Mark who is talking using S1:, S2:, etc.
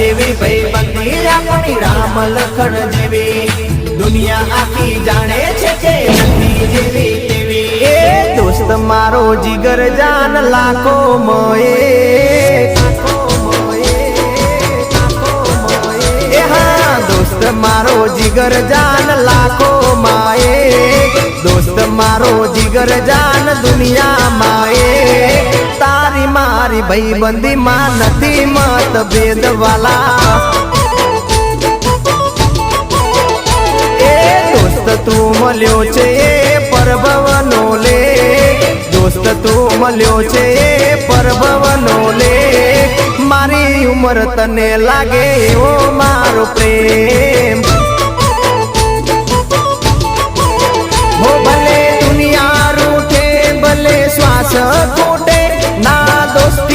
S1: જેવી ભાઈ બંદી આપણી રામ લખણ જેવી દુનિયા આખી જાણે છે કે નથી જેવી તેવી એ દોસ્ત મારો જીગર જાન લાખો મોએ એ હા દોસ્ત મારો જીગર જાન લાખો માએ દોસ્ત મારો જીગર જાન દુનિયા માએ તારી મારી ભાઈ બંદી માં નથી મત ભેદ વાલા. એ દોસ્ત તું મળ્યો છે પરભવનો લે. દોસ્ત તું મળ્યો છે પરભવનો લે. મારી ઉંમર તને લાગે એવો મારો પ્રેમ.